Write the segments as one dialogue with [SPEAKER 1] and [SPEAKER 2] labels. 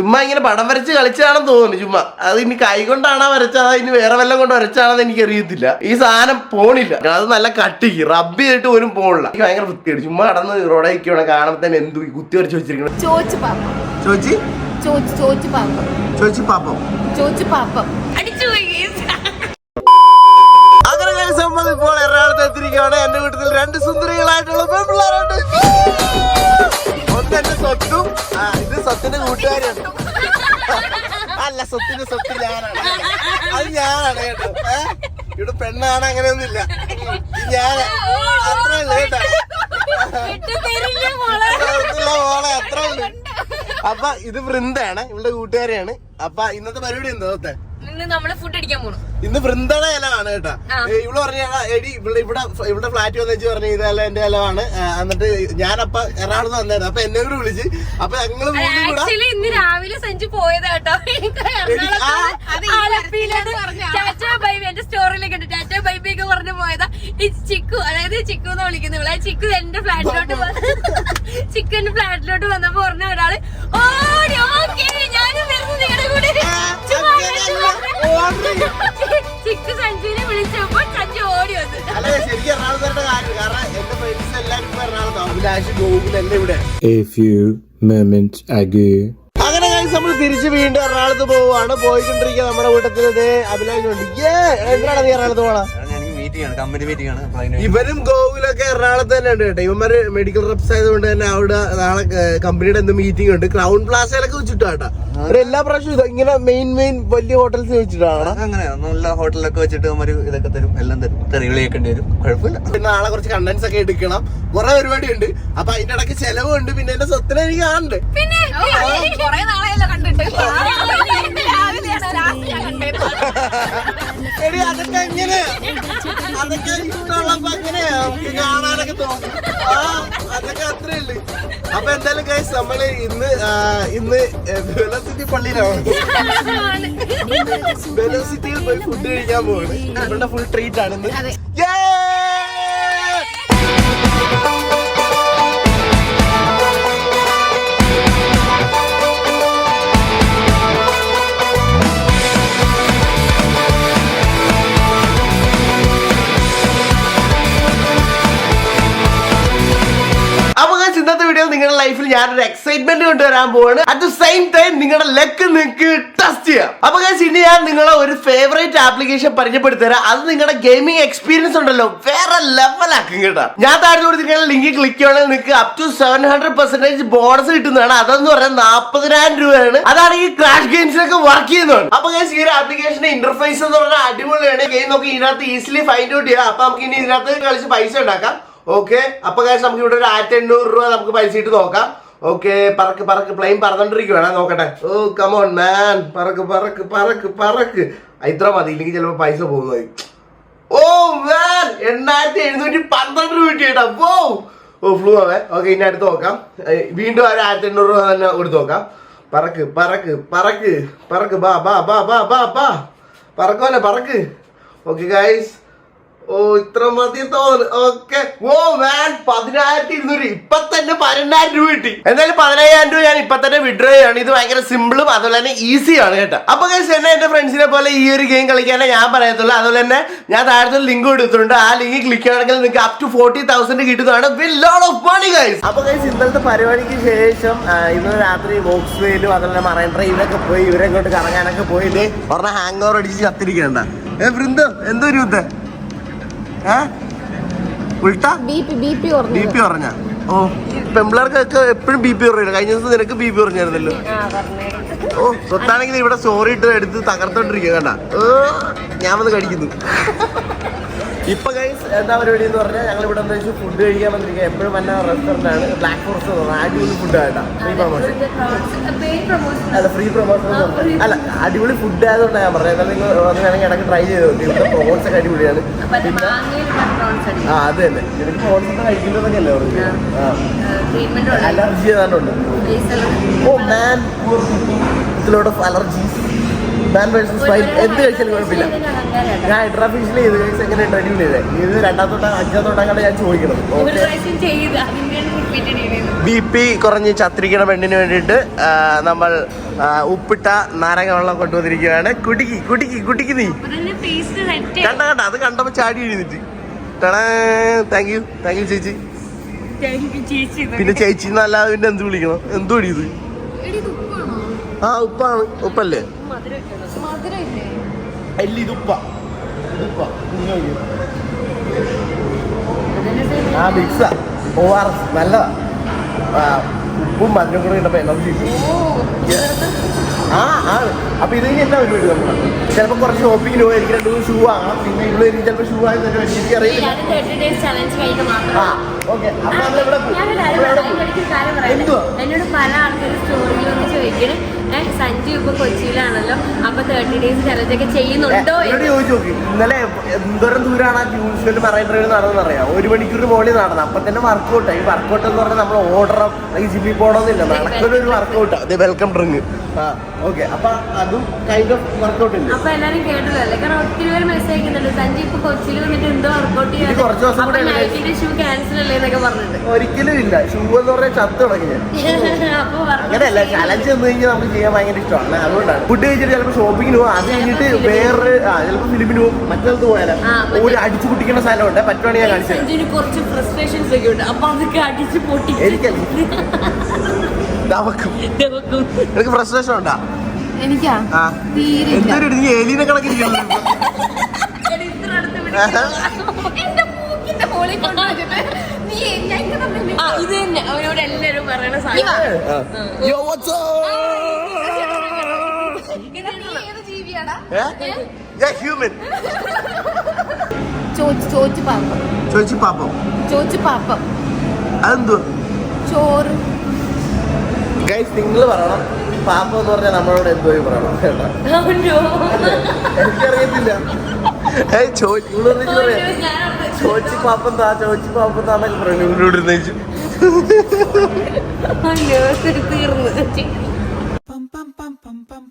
[SPEAKER 1] ചുമ്മാ ഇങ്ങനെ പടം വരച്ച് കളിച്ചതാണെന്ന് തോന്നുന്നു ചുമ്മാ. അത് ഇനി കൈ കൊണ്ടാണോ വരച്ചത് ഇനി വേറെ വല്ലതും കൊണ്ട് വരച്ചാണെന്ന് എനിക്ക് അറിയത്തില്ല ഈ സാധനം പോണില്ല. അത് നല്ല കട്ടിക്ക് റബ്ബ് ചെയ്തിട്ട് പോലും പോണില്ല. എനിക്ക് ഭയങ്കര വൃത്തിയാണ് ചുമ്മാ കടന്ന് റോഡയ്ക്കണം കാണുമ്പോൾ തന്നെ എന്തു കുത്തി വരച്ച് വെച്ചിരിക്കണം.
[SPEAKER 2] ചോച്ചി
[SPEAKER 1] ചോച്ചി?
[SPEAKER 2] പാപ്പം.
[SPEAKER 1] ചോച്ചി പാപ്പം. അങ്ങനെ ഇപ്പോൾ എറണാകുളത്ത് എത്തിയിരിക്കുകയാണ്. എന്റെ വീട്ടിൽ രണ്ട് സുന്ദരികളായിട്ടുള്ള പെൺപിള്ളേരുണ്ട്. ഒന്ന് എന്റെ സ്വത്തും സ്വത്തിന്റെ കൂട്ടുകാരിയാണ്. അല്ല സ്വത്തിന്റെ സ്വത്ത് ഞാനാണ്. അത് ഞാനാണ് കേട്ടോ. ഏഹ് ഇവിടെ പെണ്ണാണ് അങ്ങനെയൊന്നുമില്ല. ഞാൻ അത്രേ ഉള്ളു കേട്ടോ. മോളെ അപ്പൊ ഇത് വൃന്ദയാണ് ഇവളുടെ കൂട്ടുകാരിയാണ്. അപ്പൊ ഇന്നത്തെ പരിപാടി എന്താ
[SPEAKER 2] ഇന്ന് നമ്മൾ ഫുഡ് അടിക്കാൻ പോണു.
[SPEAKER 1] ഇന്ന് വൃന്ദയുടെ ഇലമാണ് കേട്ടാ. ഇവൾ പറഞ്ഞ എടി ഇവിടെ ഇവിടെ ഇവിടെ ഫ്ലാറ്റ് വന്നു വെച്ച് പറഞ്ഞു ഇതല്ല എന്റെ ഇലമാണ് എന്നിട്ട് ഞാനപ്പ എറണാകുളത്ത് വന്നായിരുന്നു അപ്പൊ എന്നെ കൂടെ വിളിച്ച്. അപ്പൊ ഞങ്ങൾ
[SPEAKER 2] ആക്ച്വലി ഇന്ന് രാവിലെ സഞ്ചു പോയത് കേട്ടോ. എന്റെ സ്റ്റോറിയിലേക്ക് ഉണ്ട് ടാറ്റ ബൈബി ഒക്കെ പറഞ്ഞു പോയതാ. ഈ ചിക്കു അതായത് ചിക്കു എന്ന് വിളിക്കുന്ന ഇവിടെ. ചിക്കു എന്റെ ഫ്ലാറ്റിലോട്ട് ചിക്കു എന്റെ ഫ്ലാറ്റിലോട്ട് വന്നപ്പോ പറഞ്ഞ ഒരാൾ ഓടി ഓക്കെ ഞാനും ചിക്കു സഞ്ജുവിനെ വിളിച്ചപ്പോ സഞ്ജു ഓടി വന്നു.
[SPEAKER 1] അങ്ങനെ നമ്മൾ തിരിച്ച് വീണ്ടും എറണാകുളത്ത് പോവാണ് പോയിക്കൊണ്ടിരിക്കുക നമ്മുടെ കൂട്ടത്തിൽ അഭിലാഷ് ഉണ്ട്. ഏ എന്തിനാണ് നീ എറണാകുളത്ത് പോണ?
[SPEAKER 3] എനിക്ക് മീറ്റിംഗ് ആണ് കമ്പനി മീറ്റിംഗ് ആണ് അപ്പൊ അതിന്
[SPEAKER 1] ഇവരും ഗോകുലൊക്കെ എറണാകുളത്ത് തന്നെ ഉണ്ട് കേട്ടോ. ഇവന്മാര് മെഡിക്കൽ റെപ്സ് ആയതുകൊണ്ട് തന്നെ അവിടെ നാളെ കമ്പനിയുടെ എന്ത് മീറ്റിംഗ് ഉണ്ട്. ക്രൗൺ പ്ലാസയിലൊക്കെ വെച്ചിട്ടാ കേട്ടോ. എല്ലാ പ്രാവശ്യവും ഇത് ഇങ്ങനെ മെയിൻ മെയിൻ വലിയ ഹോട്ടൽസ് വെച്ചിട്ടാണ്.
[SPEAKER 3] അങ്ങനെ നല്ല ഹോട്ടലൊക്കെ വെച്ചിട്ട് അവർ ഇതൊക്കെ തരും എല്ലാം തരും. തെറിവിളി കേൾക്കേണ്ടി വരും. കുഴപ്പമില്ല.
[SPEAKER 1] പിന്നെ നാളെ കുറച്ച് കണ്ടന്റ്സ് ഒക്കെ എടുക്കണം. കുറെ പരിപാടി ഉണ്ട് അപ്പൊ അതിന്റെ ഇടയ്ക്ക് ചെലവുണ്ട്. പിന്നെ എന്റെ സ്വത്തിനെ എനിക്ക് കാണുന്നുണ്ട്.
[SPEAKER 2] പിന്നെ കൊറേ നാളെയല്ലോ കണ്ടിട്ട്.
[SPEAKER 1] എടി അതൊക്കെ എങ്ങനെയാ അതൊക്കെ ഇഷ്ടമുള്ളപ്പോ എങ്ങനെയാ? നമുക്ക് കാണാനൊക്കെ തോന്നും. ആ അതൊക്കെ അത്രേ ഉള്ളു അപ്പൊ എന്തായാലും കഴിച്ച് നമ്മൾ ഇന്ന് ഇന്ന് വെലോസിറ്റി പള്ളിയിലാണ്. വെലോസിറ്റിയിൽ പോയി ഫുഡ് കഴിക്കാൻ പോകുന്നത് നമ്മളുടെ ഫുൾ ട്രീറ്റ് ആണ് ഇന്ന് ലൈഫിൽ ഒരു എക്സൈറ്റ്മെന്റ് കൊണ്ടുവരാൻ പോവാണ്. അറ്റ് ദ സെയിം ടൈം നിങ്ങളുടെ ലെക്ക് നിങ്ങൾക്ക് ടെസ്റ്റ് ചെയ്യാം. അപ്പൊ ഇനി ഞാൻ നിങ്ങളെ ഒരു ഫേവറേറ്റ് ആപ്ലിക്കേഷൻ പരിചയപ്പെടുത്തി തരാം. അത് നിങ്ങളുടെ ഗെയിമിംഗ് എക്സ്പീരിയൻസ് ഉണ്ടല്ലോ. വേറെ ലെവലാക്കും കേട്ടോ. ഞാൻ താഴെ കൊടുത്തിരിക്കുന്ന ലിങ്ക് ക്ലിക്ക് ചെയ്യുകയാണെങ്കിൽ നിങ്ങൾക്ക് up to seven hundred percentage bonus കിട്ടുന്നതാണ്. അതെന്ന് പറഞ്ഞാൽ നാൽപ്പതിനായിരം രൂപയാണ്. അതാണ് ഈ ക്രാഷ് ഗെയിംസിലൊക്കെ വർക്ക് ചെയ്യുന്നതാണ് അപ്പൊ ഈ ഒരു ആപ്ലിക്കേഷന്റെ ഇന്റർഫേസ് എന്ന് പറഞ്ഞാൽ അടിപൊളിയാണ്. ഗെയിം നോക്കി ഇതിനകത്ത് ഈസിലി ഫൈൻഡ് ഔട്ട് ചെയ്യാം. അപ്പൊ നമുക്ക് ഇനി ഇതിനകത്ത് കളിച്ച് പൈസ ഉണ്ടാക്കാം. ഓക്കെ അപ്പൊ കാശ് നമുക്ക് ഇവിടെ ഒരു ആയിരത്തി എണ്ണൂറ് രൂപ നമുക്ക് പൈസ ഇട്ട് നോക്കാം. ഓക്കെ പറക്ക് പറക്ക് പ്ലെയിൻ പറന്നോണ്ടിരിക്കുവാണ്. നോക്കട്ടെ. ഓ കമോൺ മാൻ പറക്ക് പറക്ക് പറക്ക് പറക്ക്. ഇത്ര മതി ഇല്ലെങ്കിൽ ചിലപ്പോ പൈസ പോകുന്നത് ഓ മാൻ എണ്ണായിരത്തി എഴുന്നൂറ്റി പന്ത്രണ്ട് രൂപ കിട്ടിയേട്ടാ. ഓ ഓ ഫ്ലൂ ആവേ. ഓക്കെ ഇനി അടുത്ത് നോക്കാം. വീണ്ടും ഒരു ആയിരത്തി എണ്ണൂറ് രൂപ തന്നെ കൊടുത്ത് നോക്കാം. പറക്ക് പറക്ക് പറക്ക്. പറക്ക് ബാ ബാ ബാ ബാ ബാ ബാ. പറക്കോലെ പറക്ക്. ഓക്കെ ഗൈസ് ഓ ഇത്ര മതി തോന്നുന്നു ഓക്കെ. ഓ വാൻ പതിനായിരത്തി ഇരുന്നൂറ് ഇപ്പൊ തന്നെ പതിനെണ്ണായിരം രൂപ കിട്ടി. എന്തായാലും പതിനായിരം രൂപ ഞാൻ ഇപ്പൊ തന്നെ വിഡ്രോ ചെയ്യാണ്. ഇത് ഭയങ്കര സിമ്പിളും അതുപോലെ തന്നെ ഈസിയാണ് കേട്ടോ. അപ്പൊ കഴിച്ച് തന്നെ എന്റെ ഫ്രണ്ട്സിനെ പോലെ ഈ ഒരു ഗെയിം കളിക്കാനേ ഞാൻ പറയത്തുള്ളൂ. അതുപോലെ തന്നെ ഞാൻ താഴത്തെ ലിങ്ക് കൊടുത്തിട്ടുണ്ട്. ആ ലിങ്ക് ക്ലിക്ക് ചെയ്യണമെങ്കിൽ നിങ്ങൾക്ക് അപ് ടു ഫോർട്ടി തൗസൻഡ് കിട്ടുന്നതാണ്. Will load of money guys അപ്പൊ കഴിച്ച് ഇന്നലത്തെ പരിപാടിക്ക് ശേഷം ഇന്ന് രാത്രി ബോക്സ് വെയിലും അതുപോലെ മറൈൻ ഡ്രൈവിലൊക്കെ പോയി ഇവരെ ഇങ്ങോട്ട് കറങ്ങാനൊക്കെ പോയിട്ട് പറഞ്ഞ ഹാങ് ഓവർ അടിച്ച് കത്തിരിക്കണ്ട ഏ വൃന്ദം എന്തോ ഒരു ഏ? ഉൾട്ട?
[SPEAKER 2] ബി പി
[SPEAKER 1] കുറഞ്ഞ ഓ പെമ്പിളർക്കൊക്കെ എപ്പോഴും ബി പി കുറയില്ല കഴിഞ്ഞ ദിവസം നിനക്ക് ബി പി കുറഞ്ഞായിരുന്നല്ലോ. ഓ സ്വത്താണെങ്കിൽ ഇവിടെ സ്റ്റോറി ഇട്ട് എടുത്ത് തകർത്തോണ്ടിരിക്കുക കണ്ട. ഞാൻ വന്ന് കടിക്കുന്നു. ഇപ്പൊ എന്താ പരിപാടി എന്ന് പറഞ്ഞാൽ ഞങ്ങൾ ഇവിടെ എന്താ വെച്ചാൽ ഫുഡ് കഴിക്കാൻ വന്നിരിക്കുക എപ്പോഴും വന്ന റെസ്റ്റോറന്റ് ആണ്. ബ്ലാക്ക് ഫോറസ്റ്റ് എന്ന് പറഞ്ഞാൽ അടിപൊളി ഫുഡ് ആയിട്ടാ ഫ്രീ പ്രൊമോഷൻ അല്ല ഫ്രീ പ്രൊമോഷൻ അല്ല അടിപൊളി ഫുഡ് ആയതുകൊണ്ടാണ് ഞാൻ പറഞ്ഞത്. എന്നാലും നിങ്ങൾ വന്ന് വേണമെങ്കിൽ ഇടയ്ക്ക് ട്രൈ ചെയ്ത് നോക്കി. ഇവിടുത്തെ പ്രോൺസ് ഒക്കെ അടിപൊളിയാണ്. ആ അത് തന്നെ. എനിക്ക് പ്രോൺസ് ഒക്കെ കഴിക്കുന്നതൊക്കെ അല്ലേ അവർക്ക് ആ അലർജി ഏതാണ്ടുണ്ട് ഓ മാൻ ഇതിലോട്ട് അലർജീസ് മാൻ വേഴ്സസ് ഫൈറ്റ് എന്ത് കഴിച്ചാലും കുഴപ്പമില്ല. ഞാൻ ഹൈഡ്രാ ഫിഷിൽ ചെയ്ത് കഴിച്ച് എങ്ങനെ അടിപൊളി ചെയ്തേ? ഇത് രണ്ടാമത്തോട്ടം അഞ്ചാമത്തോട്ടാണ് ഞാൻ
[SPEAKER 2] ചെയ്യുന്നത്
[SPEAKER 1] ബി പി കുറഞ്ഞ് ചത്തിരിക്കണ പെണ്ണിന് വേണ്ടിയിട്ട് നമ്മൾ ഉപ്പിട്ട നാരങ്ങ വെള്ളം കൊണ്ടുവന്നിരിക്കുകയാണ്. കുടിക്കി കുടിക്കി കുടിക്കി നീ. കണ്ട കണ്ട അത് കണ്ടപ്പോ ചാടി എഴുന്നിട്ട് താങ്ക് യു താങ്ക് യു ചേച്ചി. പിന്നെ ചേച്ചി എന്നല്ലാതെ പിന്നെ എന്ത് വിളിക്കണം? എന്ത്
[SPEAKER 2] വിളിക്കുന്നു
[SPEAKER 1] ആ ഉപ്പാണ് ഉപ്പല്ലേ? അല്ല ഇത് ഉപ്പ. ആ മിക്സാ. ഓ ആർ എസ് നല്ലതാ ഉപ്പും മധുരം കൂടെ ഇട്ടപ്പോ എനർജി ആ ആണ് അപ്പൊ ഇത് കഴിഞ്ഞ് എന്നാ പരിപാടി നമ്മൾ ചിലപ്പോ കുറച്ച് ഷോപ്പിങ്ങിന് പോയി. എനിക്ക് രണ്ട് ഷൂ ആണ് പിന്നെ ഇവിടെ എനിക്ക് ചിലപ്പോ ഷൂ ആയി തന്നെ എനിക്ക് അറിയില്ല. ആ ഓക്കെ അപ്പൊ നമ്മളിവിടെ. എന്തുവാ?
[SPEAKER 2] എന്നോട് പല ആൾക്കാരും സ്റ്റോറിയിൽ വന്ന് ചോദിക്കണ് ഏ, സഞ്ജു ഇപ്പൊ കൊച്ചിയിലാണല്ലോ. അപ്പൊ തേർട്ടി ഡേയ്സ് ചലഞ്ച് ഒക്കെ ചെയ്യുന്നുണ്ടോ
[SPEAKER 1] എന്നോട്
[SPEAKER 2] എന്ന്
[SPEAKER 1] ചോദിച്ചു നോക്കി. ഇന്നലെ എന്തോരം ദൂരാണ് ആ മറൈൻ ഡ്രൈവ് നടന്നറിയാം? ഒരു മണിക്കൂർ മോളിൽ നടന്നത് അപ്പൊ തന്നെ വർക്കൗട്ട് ഈ വർക്കൗട്ട് എന്ന് പറഞ്ഞാൽ നമ്മൾ ഓടണം ജിമ്മിൽ പോകണമെന്നില്ല നടക്കുന്ന ഒരു വർക്കൗട്ട് അതെ വെൽക്കം ഡ്രിങ്ക് ആ ഓക്കെ അപ്പൊ അതും കൈൻഡ് ഓഫ് വർക്കൗട്ട് ഉണ്ട്
[SPEAKER 2] അപ്പൊ എല്ലാരും കേട്ടല്ലോ അല്ലേ? കാരണം ഒത്തിരി പേര് മെസ്സേജ് അയക്കുന്നുണ്ട്. സഞ്ജു ഇപ്പൊ കൊച്ചിയിൽ വന്നിട്ട് എന്തോ വർക്കൗട്ട്
[SPEAKER 1] ഇനി കുറച്ച് ദിവസം കൂടെ
[SPEAKER 2] ഷൂ ക്യാൻസൽ അല്ലേ എന്നൊക്കെ പറഞ്ഞിട്ട്.
[SPEAKER 1] ഒരിക്കലും ഇല്ല. ഷൂ എന്ന് പറഞ്ഞാൽ ചത്ത് തുടങ്ങി. അങ്ങനെയല്ല. ചലഞ്ച് എന്ന് കഴിഞ്ഞാൽ നമുക്ക് ചെയ്യാൻ ഭയങ്കര ഇഷ്ടമാണ് അതുകൊണ്ടാണ്. ഫുഡ് കഴിച്ചിട്ട് ചിലപ്പോ ഷോപ്പിങ്ങിന് പോകും അത് കഴിഞ്ഞിട്ട് വേറെ ചിലപ്പോ ചിലപ്പോൾ ഫിലിമിന് പോകും. മറ്റേത് പോയാലോ? ഒരു അടിച്ചു പൊട്ടിക്കുന്ന സ്ഥലം ഉണ്ട് പറ്റുവാണെങ്കിൽ ഞാൻ കാണിച്ചു
[SPEAKER 2] കുറച്ച് ഫ്രസ്ട്രേഷൻസ് ഒക്കെ ഉണ്ട്. അപ്പൊ അതൊക്കെ അടിച്ച് പൊട്ടി
[SPEAKER 1] നിനക്ക് ഫ്രസ്ട്രേഷൻ ഉണ്ടാ?
[SPEAKER 2] എനിക്കാ?
[SPEAKER 1] ഏലിനെ കണക്കിരിക്കുന്നു
[SPEAKER 2] ഇത് തന്നെ. എല്ലാരും പറയണ സാധനം. ജീവിയാടാ
[SPEAKER 1] ഏ? Yeah, human.
[SPEAKER 2] ചോച്ച് ചോച്ച് പാപ്പം.
[SPEAKER 1] ചോദിച്ചു പാപ്പം. അതെന്തോ?
[SPEAKER 2] ചോറ്.
[SPEAKER 1] ഗൈസ് നിങ്ങൾ പറയണം. പാപ്പം എന്ന് പറഞ്ഞാൽ നമ്മളോട് എന്തോ പറയണം കേട്ടോ. എനിക്കറിയത്തില്ല. ഏയ് ചോദിച്ചു ചോദിച്ചു പാപ്പം താ ചോദിച്ചു പാപ്പം താന്നൊക്കെ പറഞ്ഞു ഇവരോട്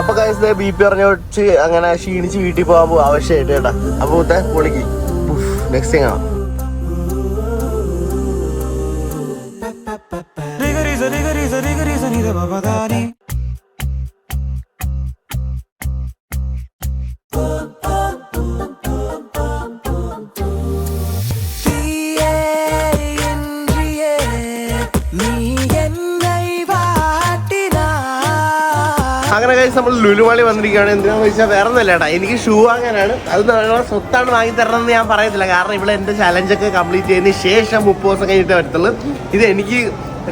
[SPEAKER 1] അപ്പൊ കൈസ് ബി പി പറഞ്ഞ അങ്ങനെ ക്ഷീണിച്ച് വീട്ടിൽ പോകാൻ പോകും ആവശ്യമായിട്ട് കേട്ടാ അപ്പൊ മുത്തേ പൊളിക്ക്. നെക്സ്റ്റ് തിങ് നമ്മൾ ലുലുമാളി വന്നിരിക്കുകയാണ്. എന്തിനാന്ന് വെച്ചാൽ വേറെ ഒന്നുമല്ല ഏട്ടാ. എനിക്ക് ഷൂ വാങ്ങാനാണ്. അത് നിങ്ങളെ സ്വത്താണ് വാങ്ങി തരണമെന്ന് ഞാൻ പറയത്തില്ല. കാരണം ഇവിടെ എന്റെ ചലഞ്ചൊക്കെ കംപ്ലീറ്റ് ചെയ്തതിന് ശേഷം മുപ്പത് ദിവസം കഴിഞ്ഞിട്ട് വരത്തുള്ളൂ. ഇത് എനിക്ക്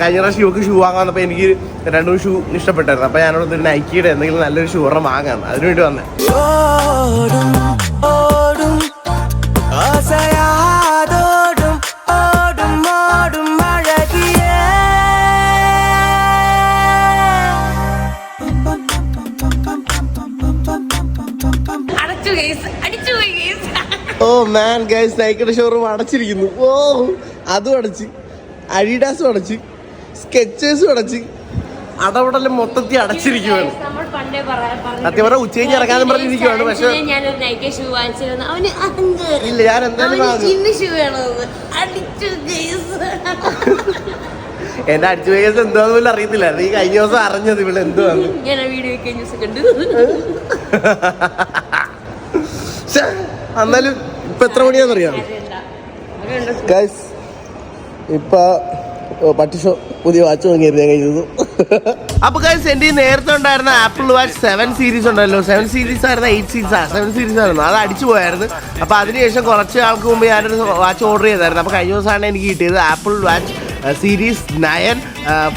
[SPEAKER 1] കഴിഞ്ഞ പ്രാവശ്യം ഷൂക്ക് ഷൂ വാങ്ങാൻ വന്നപ്പോൾ എനിക്ക് രണ്ടു ഷൂ ഇഷ്ടപ്പെട്ടായിരുന്നു. അപ്പോൾ ഞാനോട് ഒരു നൈക്കിയുടെ എന്തെങ്കിലും നല്ലൊരു ഷൂ ഒരെണ്ണം വാങ്ങാം അതിനുവേണ്ടി വന്നേ. മാൻ ഗൈസ് നൈക്കിയുടെ ഷോറൂം അടച്ചിരിക്കുന്നു. ഓ അതും അടച്ച്. അഡിഡാസും അടച്ച്. സ്കെച്ചേഴ്സും അടച്ച്. അടപടലും മൊത്തത്തിൽ
[SPEAKER 2] പറഞ്ഞിട്ടുണ്ട്.
[SPEAKER 1] സത്യം പറഞ്ഞ ഉച്ചയ്ക്ക് ഇറങ്ങാതെ പറഞ്ഞിരിക്കുവാണ് പക്ഷെ ഇല്ല ഞാൻ എന്തായാലും
[SPEAKER 2] കേസ്
[SPEAKER 1] എന്റെ അടിച്ചു വേഗം എന്താന്ന് പോലും അറിയത്തില്ല. ഈ കഴിഞ്ഞ ദിവസം അറിഞ്ഞത് ഇവിടെ ശ്ശെ, എന്നാലും ഇപ്പൊ എത്ര മണിയാന്നറിയാം? ഗൈസ് ഇപ്പൊ പട്ടി ഷോ പുതിയ വാച്ച് വാങ്ങിയായിരുന്നു ഞാൻ കഴിഞ്ഞത് അപ്പൊ ഗൈസ് എന്റെ ഈ നേരത്തെ ഉണ്ടായിരുന്ന ആപ്പിൾ വാച്ച് സെവൻ സീരീസ് ഉണ്ടല്ലോ. സെവൻ സീരീസ് ആയിരുന്നു എയ്റ്റ് സീരീസ് സെവൻ സീരീസ് ആയിരുന്നു. അത് അടിച്ചു പോയായിരുന്നു. അപ്പൊ അതിനുശേഷം കുറച്ച് ആൾക്ക് മുമ്പ് ഞാനൊരു വാച്ച് ഓർഡർ ചെയ്തായിരുന്നു. അപ്പൊ കഴിഞ്ഞ ദിവസമാണ് എനിക്ക് കിട്ടിയത് Apple watch series nine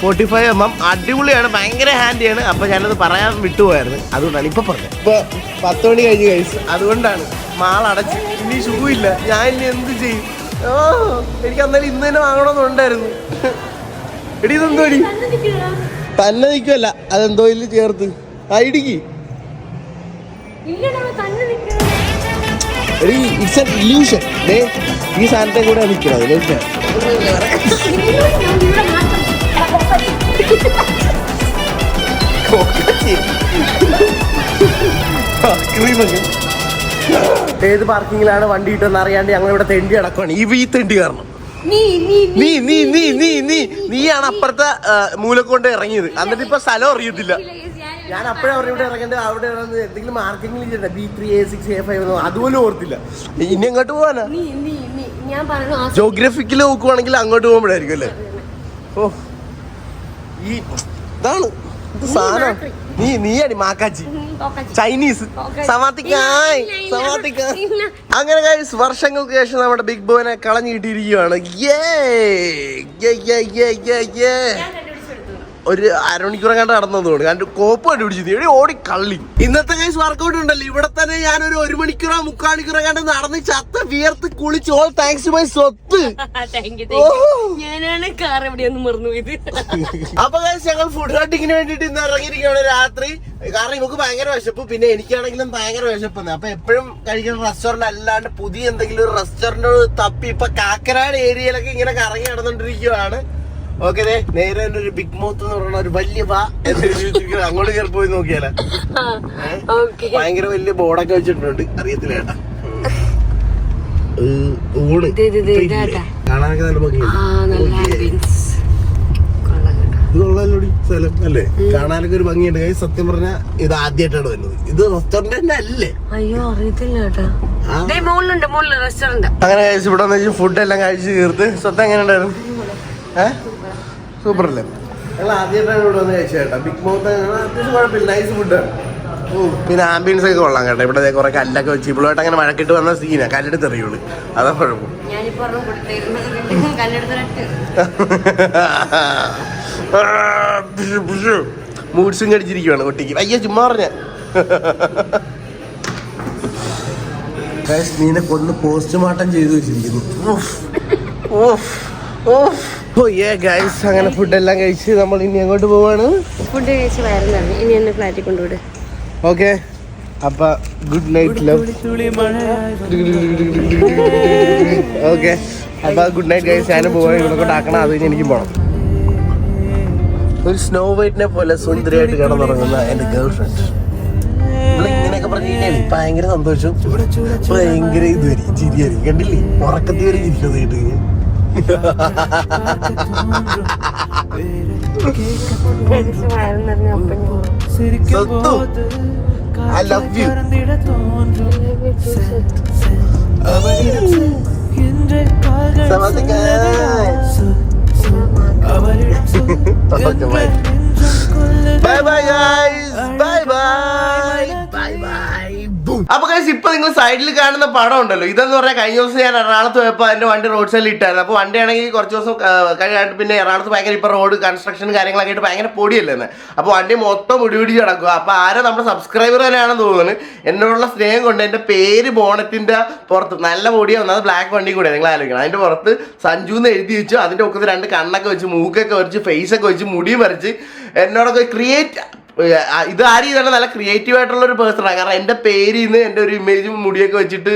[SPEAKER 1] forty five M M അടിപൊളിയാണ് ഭയങ്കര ഹാൻഡിയാണ് അപ്പൊ ഞാനത് പറയാൻ വിട്ടുപോയായിരുന്നു. അതുകൊണ്ടാണ് ഇപ്പൊ പറഞ്ഞത്. ഇപ്പൊ പത്ത് മണി കഴിഞ്ഞ് കഴിച്ചു അതുകൊണ്ടാണ് മാളടച്ച്. ഇനി ഷൂ ഇല്ല ഞാൻ ഇനി എന്ത് ചെയ്യും? ഓ എനിക്ക് അന്നേരം ഇന്ന് തന്നെ വാങ്ങണമെന്നുണ്ടായിരുന്നു എടി ഇതെന്തോ എടി? തന്നെ നിൽക്കുമല്ല അതെന്തോ ഇതിൽ ചേർത്ത്. ആ ഇടിക്ക്. ഒരു ഇറ്റ്സ് എൻ ഇല്യൂഷൻ ദേ ഈ സാധനത്തെ കൂടെ നിൽക്കണം അതിലേക്ക് ഏത് പാർക്കിങ്ങിലാണ് വണ്ടി കിട്ടുമെന്ന് അറിയാണ്ട് ഞങ്ങൾ ഇവിടെ തെണ്ടി അടക്കുവാണ് ഈ ഈ തെണ്ടി കാരണം
[SPEAKER 2] നീ നീ
[SPEAKER 1] നീ നീ നീ നീ നീയാണ് അപ്പുറത്തെ മൂലക്കൊണ്ട് ഇറങ്ങിയത്. എന്നിട്ട് ഇപ്പൊ സ്ഥലം അറിയത്തില്ല. ഞാൻ അപ്പോഴേ അവരുടെ ഇവിടെ ഇറങ്ങേണ്ടത് അവിടെ ഇറങ്ങുന്നത് എന്തെങ്കിലും മാർക്കറ്റിംഗിൽ B three A six A five അതുപോലും ഓർത്തില്ല. ഇനി എങ്ങോട്ട് പോവാനാ?
[SPEAKER 2] ഞാൻ പറഞ്ഞു ആ
[SPEAKER 1] ജോഗ്രഫിക്കൽ നോക്കുവാണെങ്കിൽ അങ്ങോട്ട് പോകുമ്പോഴായിരിക്കും അല്ലേ? ഓ. ഈ ഇതാണ്. ഇത് സാധനം. നീ നീ അടി മാക്കാച്ചി. ചൈനീസ്.
[SPEAKER 2] ഇല്ല,
[SPEAKER 1] സമാത്തിക്കായ് അങ്ങനെ കഴിച്ച് വർഷങ്ങൾക്ക് ശേഷം നമ്മുടെ ബിഗ് ബോനെ കളഞ്ഞു കിട്ടിയിരിക്കുകയാണ് Yay! ഒരു അരമണിക്കൂർ കണ്ട് നടന്നതുകൊണ്ട് കണ്ട്. കാരണം കോപ്പ് കണ്ടുപിടിച്ചു. എടി ഓടി കള്ളി. ഇന്നത്തെ കേസ് വർക്കൗട്ട് ഉണ്ടല്ലോ. ഇവിടെ തന്നെ ഞാൻ ഒരു ഒരു മണിക്കൂറോ മുക്കാൽ മണിക്കൂറോ കണ്ട് നടന്ന് ചത്ത വിയർത്ത് കുളിച്ച്. ഓൾ താങ്ക്സ് മൈ സ്വത്ത്.
[SPEAKER 2] ഞാനാണ് കാർ എവിടെയൊന്നും മറന്നു പോയത്
[SPEAKER 1] അപ്പൊ ഞങ്ങൾ ഫുഡ് ഹണ്ടിങ്ങിന് വേണ്ടിട്ട് ഇന്ന് ഇറങ്ങിയിരിക്കുകയാണ് രാത്രി. കാരണം ഇവക്ക് ഭയങ്കര വിശപ്പ്. പിന്നെ എനിക്കാണെങ്കിലും ഭയങ്കര വിശപ്പെന്ന് അപ്പൊ എപ്പോഴും കഴിക്കുന്ന റെസ്റ്റോറന്റ് അല്ലാണ്ട് പുതിയ എന്തെങ്കിലും ഒരു റെസ്റ്റോറന്റ് തപ്പി. ഇപ്പൊ കാക്കനാട് ഏരിയയിലൊക്കെ ഇങ്ങനെ കറങ്ങി നടന്നുകൊണ്ടിരിക്കുകയാണ്. ഓക്കെ നേരെ ഒരു ബിഗ് മൗത്ത് എന്ന് പറയുന്ന ഒരു വലിയ വാ എന്ന് അങ്ങോട്ട് കയറി പോയി നോക്കിയാലേ. ഭയങ്കര വലിയ ബോർഡൊക്കെ വെച്ചിട്ടുണ്ട്. അറിയത്തില്ല ചേട്ടാ ഊണ്. കാണാനൊക്കെ നല്ല ഭംഗിയുണ്ട്. കൊള്ളാലോടി. സ്ഥലം അല്ലേ? കാണാനൊക്കെ ഒരു ഭംഗിയുണ്ട്. കൈ സത്യം പറഞ്ഞ ഇത് ആദ്യമായിട്ടാണ് വരുന്നത്. ഇത് റെസ്റ്റോറന്റ് തന്നെ അല്ലേ?
[SPEAKER 2] അയ്യോ അറിയത്തില്ല
[SPEAKER 1] അങ്ങനെ കഴിച്ച് ഇവിടെ ഫുഡ് എല്ലാം കഴിച്ചു തീർത്ത്. സത്യം എങ്ങനെ ഉണ്ടായിരുന്നു? ഏഹ് സൂപ്പർ അല്ലേ ഞങ്ങൾ ആദ്യമായിട്ടാണ് ഇവിടെ വന്ന് കഴിച്ചത് കേട്ടോ. ബിഗ് മൗത്ത് അത്യാവശ്യം കുഴപ്പമില്ല. നൈസ് ഫുഡാണ് പിന്നെ ആംബിയൻസ് ഒക്കെ കൊള്ളാം കേട്ടോ. ഇവിടെ കുറെ കല്ലൊക്കെ വെച്ച് ഇപ്പോഴായിട്ട് അങ്ങനെ മഴക്കിട്ട് വന്ന സീനാ കല്ലെടുത്ത് എറിയുള്ളൂ. അതാ കുഴപ്പം. മൂഡ്സും കടിച്ചിരിക്കുവാണ് കുട്ടിക്ക്. അയ്യ ചുമ്മാ പറഞ്ഞ. നീനെ കൊന്ന് പോസ്റ്റ്മോർട്ടം ചെയ്തു വെച്ചിരിക്കുന്നു. ഉഫ്. ഉഫ്. ഓ ഗൈസ് അങ്ങനെ ഫുഡ് എല്ലാം കഴിച്ച് നമ്മൾ ഇനി അങ്ങോട്ട് പോവാണ്?
[SPEAKER 2] ഫുഡ് കഴിച്ച് വയറിലാണ് ഇനി എന്നെ ഫ്ലാറ്റിൽ കൊണ്ടുവിട്.
[SPEAKER 1] ഓക്കെ അപ്പൊ ഗുഡ് നൈറ്റ് ലവ് ഓക്കെ അപ്പൊ ഗുഡ് നൈറ്റ് ഗൈസ് ഞാനും പോവാൻ ഇവിടെ കൊണ്ട് ആക്കണം അത് കഴിഞ്ഞ് എനിക്കും പോകണം ഒരു സ്നോ വൈറ്റിനെ പോലെ സുന്ദരിയായിട്ട് കിടന്നുറങ്ങുന്ന എന്റെ ഗേൾ ഫ്രണ്ട് ഇങ്ങനെയൊക്കെ പറഞ്ഞു കഴിഞ്ഞാൽ ഭയങ്കര സന്തോഷം. ഭയങ്കര ഇതുവരെ ചിരിയായിരിക്കും. കണ്ടില്ലേ? ഉറക്കത്തി വരെ ചിരിക്കുന്നത് കേട്ട് കഴിഞ്ഞാൽ I love you Bye bye guys. Bye bye. Bye bye. അപ്പൊ ഗൈസ് ഇപ്പൊ നിങ്ങൾ സൈഡിൽ കാണുന്ന പടം ഉണ്ടല്ലോ. ഇതെന്ന് പറഞ്ഞാൽ കഴിഞ്ഞ ദിവസം ഞാൻ എറണാകുളത്ത് പോയപ്പോൾ എന്റെ വണ്ടി റോഡ് സൈഡിൽ ഇട്ടായിരുന്നു. അപ്പോൾ വണ്ടി ആണെങ്കിൽ കുറച്ച് ദിവസം കഴിഞ്ഞിട്ട് പിന്നെ എറണാകുളത്ത് ഭയങ്കര ഇപ്പൊ റോഡ് കൺസ്ട്രക്ഷൻ കാര്യങ്ങളൊക്കെ ആയിട്ട് ഭയങ്കര പൊടിയല്ലേ അപ്പോൾ വണ്ടി മൊത്തം മുടി പിടിച്ച് കിടക്കുക അപ്പൊ ആരോ നമ്മുടെ സബ്സ്ക്രൈബർ തന്നെയാണെന്ന് തോന്നുന്നു. എന്നോടുള്ള സ്നേഹം കൊണ്ട് എന്റെ പേര് ബോണറ്റിന്റെ പുറത്ത് നല്ല പൊടിയാണ് വന്നത് ബ്ലാക്ക് വണ്ടി കൂടെ നിങ്ങൾ ആലോചിക്കണം. അതിന്റെ പുറത്ത് സഞ്ജു എന്ന് എഴുതി വെച്ചു. അതിന്റെ ഒക്കെ രണ്ട് കണ്ണൊക്കെ വെച്ച് മൂക്കൊക്കെ വരച്ച് ഫേസ് ഒക്കെ വെച്ച് മുടിയും വരച്ച്. എന്നോടൊക്കെ ക്രിയേറ്റ് ഇത് ആര് ചെയ്താലും നല്ല ക്രിയേറ്റീവ് ആയിട്ടുള്ള ഒരു പേഴ്സണാണ് കാരണം എന്റെ പേരിൽ നിന്ന് എന്റെ ഒരു ഇമേജും മുടിയൊക്കെ വെച്ചിട്ട്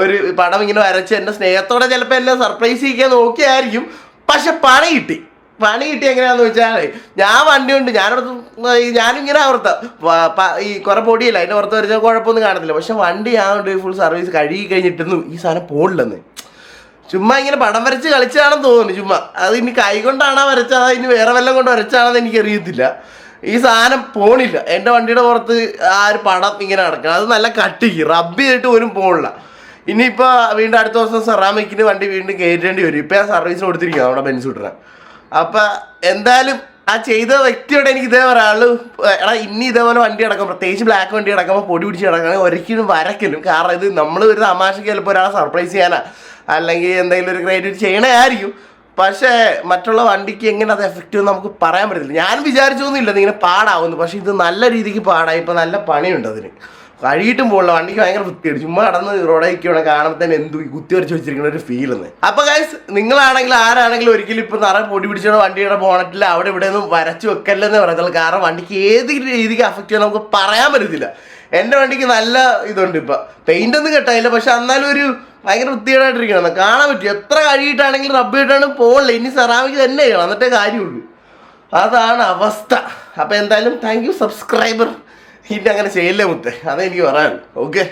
[SPEAKER 1] ഒരു പടം ഇങ്ങനെ വരച്ച് എന്റെ സ്നേഹത്തോടെ ചിലപ്പോൾ എന്നെ സർപ്രൈസ് ചെയ്യിക്കാൻ നോക്കിയായിരിക്കും. പക്ഷെ പണി കിട്ടി. പണി കിട്ടി എങ്ങനെയാന്ന് വെച്ചാൽ ഞാൻ വണ്ടി ഉണ്ട് ഞാനടുത്ത് ഞാനിങ്ങനെ അവർത്ത ഈ കുറെ പൊടിയല്ല അതിന്റെ പുറത്ത് വരച്ചാൽ കുഴപ്പമൊന്നും കാണത്തില്ല. പക്ഷെ വണ്ടി ഉണ്ട് ഫുൾ സർവീസ് കഴുകി കഴിഞ്ഞിട്ടൊന്നും ഈ സാധനം പോടില്ലെന്ന് ചുമ്മാ ഇങ്ങനെ പടം വരച്ച് കളിച്ചതാണെന്ന് തോന്നുന്നു ചുമ്മാ. അത് ഇനി കൈ കൊണ്ടാണോ വരച്ചത് ഇനി വേറെ വല്ലതും കൊണ്ട് വരച്ചാണെന്ന് എനിക്കറിയത്തില്ല. ഈ സാധനം പോണില്ല. എന്റെ വണ്ടിയുടെ പുറത്ത് ആ ഒരു പടം ഇങ്ങനെ നടക്കണം. അത് നല്ല കട്ടിക്ക് റബ്ബ് ചെയ്തിട്ട് പോലും പോണില്ല. ഇനിയിപ്പോൾ വീണ്ടും അടുത്ത ദിവസം സെറാമിക്കിന് വണ്ടി വീണ്ടും കയറ്റേണ്ടി വരും. ഇപ്പം ഞാൻ സർവീസിന് കൊടുത്തിരിക്കുക നമ്മുടെ ബെൻസൂട്ടറിന് അപ്പം എന്തായാലും ആ ചെയ്ത വ്യക്തിയോട് എനിക്ക് ഇതേ പറയാനുള്ളൂ. എടാ ഇനി ഇതേപോലെ വണ്ടി അടക്കം പ്രത്യേകിച്ച് ബ്ലാക്ക് വണ്ടി അടക്കുമ്പോൾ പൊടി പിടിച്ച് കിടക്കണം ഒരിക്കലും വരക്കലും. കാരണം ഇത് നമ്മൾ ഒരു തമാശക്ക് ചിലപ്പോൾ ഒരാളെ സർപ്രൈസ് ചെയ്യാനാ. അല്ലെങ്കിൽ എന്തെങ്കിലും ഒരു ക്രിയേറ്റിവിറ്റി ചെയ്യണേ ആയിരിക്കും. പക്ഷേ മറ്റുള്ള വണ്ടിക്ക് എങ്ങനെ അത് എഫക്റ്റ് നമുക്ക് പറയാൻ പറ്റത്തില്ല. ഞാൻ വിചാരിച്ചൊന്നുമില്ല ഇതിങ്ങനെ പാടാവുന്നു പക്ഷേ ഇത് നല്ല രീതിക്ക് പാടായി. ഇപ്പം നല്ല പണിയുണ്ട് അതിന്. കഴുകിയിട്ടും പോകുള്ള വണ്ടിക്ക് ഭയങ്കര വൃത്തിയാണ് ചുമ്മാ കടന്ന് റോഡേക്കാണ് കാണുമ്പോൾ തന്നെ എന്തു കുത്തി വരച്ച് വെച്ചിരിക്കുന്ന ഒരു ഫീൽ എന്ന് അപ്പൊ ഗൈസ് നിങ്ങളാണെങ്കിലും ആരാണെങ്കിലും ഒരിക്കലും ഇപ്പൊ നിറയെ പൊടി പിടിച്ചോ വണ്ടിയുടെ ബോണറ്റിൽ അവിടെ ഇവിടെ ഒന്നും വരച്ച് വെക്കല്ലെന്ന് പറയത്തുള്ളൂ. കാരണം വണ്ടിക്ക് ഏത് രീതിക്ക് അഫക്റ്റ് ചെയ്യാൻ നമുക്ക് പറയാൻ പറ്റത്തില്ല. എന്റെ വണ്ടിക്ക് നല്ല ഇതുണ്ട് ഇപ്പൊ. പെയിന്റ് ഒന്നും കെട്ടായില്ല പക്ഷെ എന്നാലും ഒരു ഭയങ്കര വൃത്തികേടായിട്ടിരിക്കണം. കാണാൻ പറ്റും. എത്ര കഴുകിയിട്ടാണെങ്കിലും റബ്ബ് ഇട്ടാണ് പോകില്ല ഇനി സെറാമിക് തന്നെ ചെയ്യണം എന്നിട്ടേ കാര്യമുള്ളൂ. അതാണ് അവസ്ഥ. അപ്പോൾ എന്തായാലും താങ്ക് യു സബ്സ്ക്രൈബർ ഇനി അങ്ങനെ ചെയ്യല്ലേ മുത്തേ? അതെനിക്ക് പറയാനുള്ളൂ ഓക്കെ